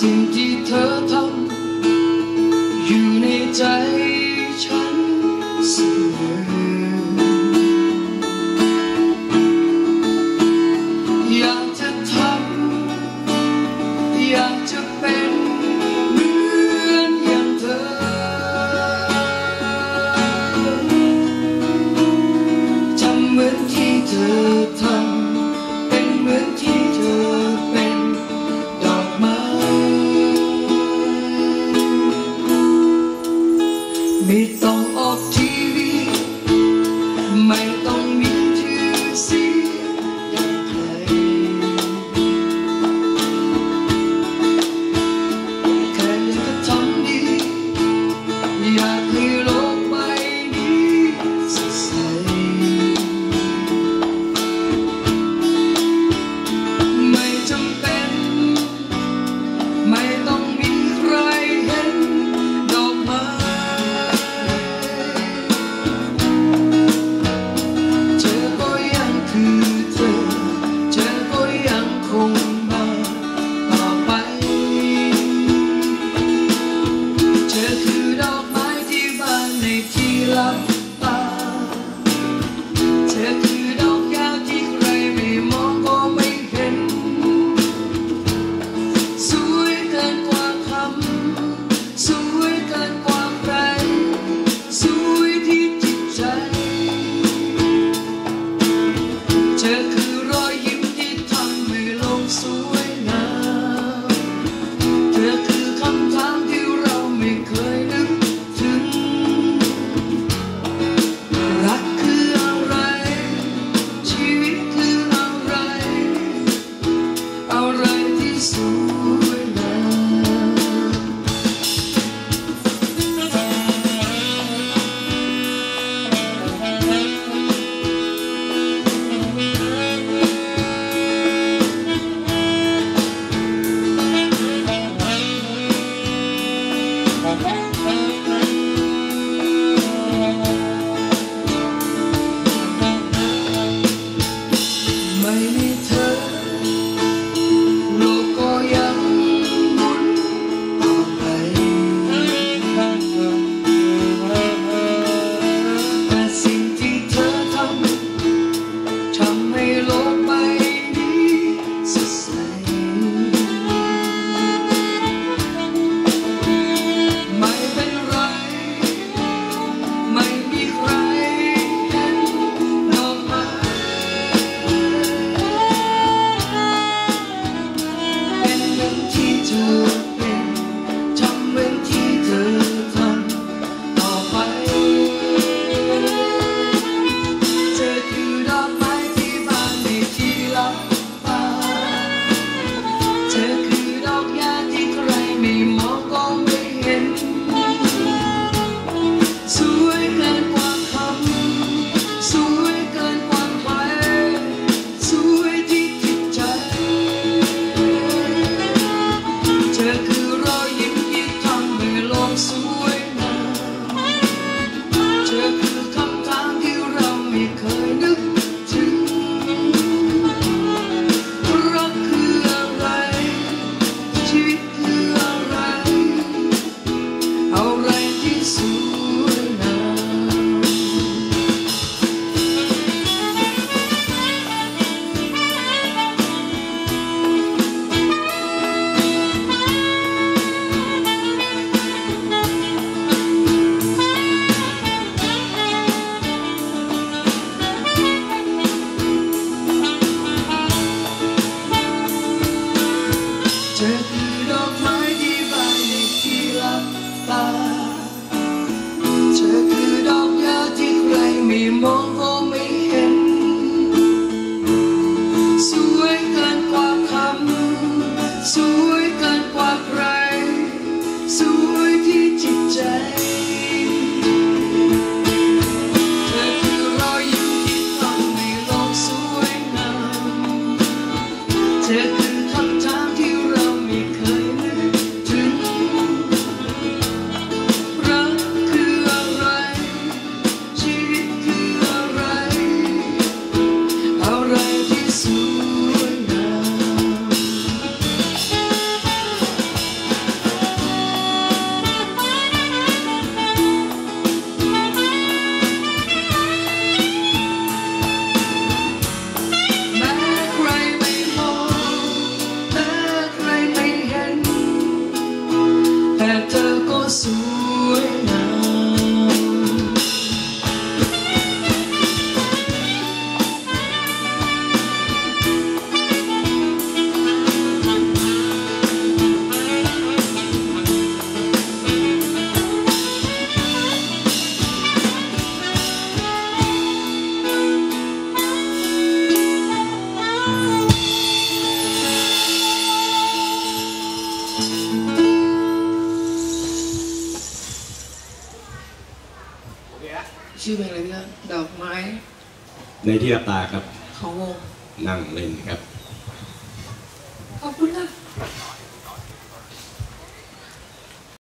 สิ่งที่เธอทำอยู่ในใจ Yeah. close away. ชื่อเพลงอะไรพี่เดอกไม้ในที่รับตาครับเขางงนั่งเล่นครับ